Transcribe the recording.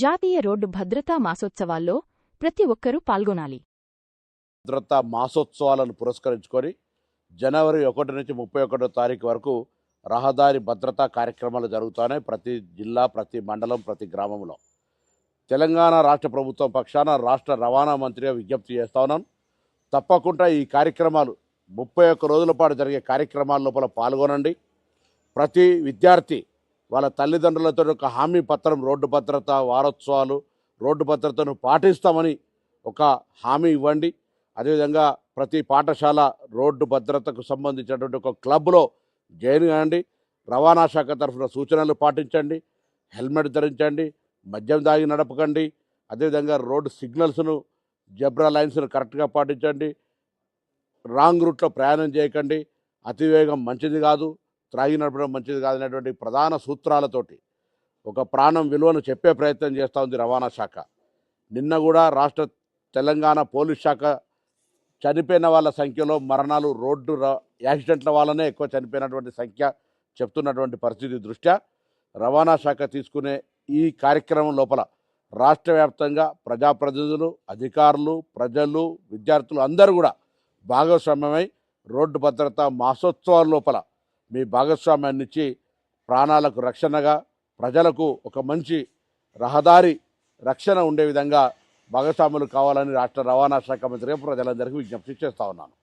జాతీయ రోడ్డు భద్రతా మాసోత్సవాల్లో ప్రతి ఒక్కరూ పాల్గొనాలి. భద్రతా మాసోత్సవాలను పురస్కరించుకొని జనవరి ఒకటి నుంచి ముప్పై ఒకటో తారీఖు వరకు రహదారి భద్రతా కార్యక్రమాలు జరుగుతున్నాయి ప్రతి జిల్లా ప్రతి మండలం ప్రతి గ్రామంలో. తెలంగాణ రాష్ట్ర ప్రభుత్వం పక్షాన రాష్ట్ర రవాణా మంత్రిగా విజ్ఞప్తి చేస్తా ఉన్నాను తప్పకుండా ఈ కార్యక్రమాలు ముప్పై ఒక్క రోజుల పాటు జరిగే కార్యక్రమాల లోపల పాల్గొనండి. ప్రతి విద్యార్థి వాళ్ళ తల్లిదండ్రులతో ఒక హామీ పత్రం రోడ్డు భద్రత వారోత్సవాలు రోడ్డు భద్రతను పాటిస్తామని ఒక హామీ ఇవ్వండి. అదేవిధంగా ప్రతి పాఠశాల రోడ్డు భద్రతకు సంబంధించినటువంటి ఒక క్లబ్లో జాయిన్ కాండి. రవాణా శాఖ తరఫున సూచనలు పాటించండి. హెల్మెట్ ధరించండి. మద్యం దాగి నడపకండి. అదేవిధంగా రోడ్డు సిగ్నల్స్ను జబ్రా లైన్స్ను కరెక్ట్గా పాటించండి. రాంగ్ రూట్లో ప్రయాణం చేయకండి. అతివేగం మంచిది కాదు. త్రాగి నడపడం మంచిది కాదనేటువంటి ప్రధాన సూత్రాలతోటి ఒక ప్రాణం విలువను చెప్పే ప్రయత్నం చేస్తూ ఉంది రవాణా శాఖ. నిన్న కూడా రాష్ట్ర తెలంగాణ పోలీస్ శాఖ చనిపోయిన వాళ్ళ సంఖ్యలో మరణాలు రోడ్డు యాక్సిడెంట్ల వల్లనే ఎక్కువ చనిపోయినటువంటి సంఖ్య చెప్తున్నటువంటి పరిస్థితి దృష్ట్యా రవాణా శాఖ తీసుకునే ఈ కార్యక్రమం లోపల రాష్ట్ర వ్యాప్తంగా ప్రజాప్రతినిధులు అధికారులు ప్రజలు విద్యార్థులు అందరూ కూడా భాగస్వామ్యమై రోడ్డు భద్రత మాసోత్సవాల లోపల మీ భాగస్వామ్యాన్ని ఇచ్చి ప్రాణాలకు రక్షణగా ప్రజలకు ఒక మంచి రహదారి రక్షణ ఉండే విధంగా భాగస్వాములు కావాలని రాష్ట్ర రవాణా శాఖ మంత్రిగా ప్రజలందరికీ విజ్ఞప్తి చేస్తా ఉన్నాను.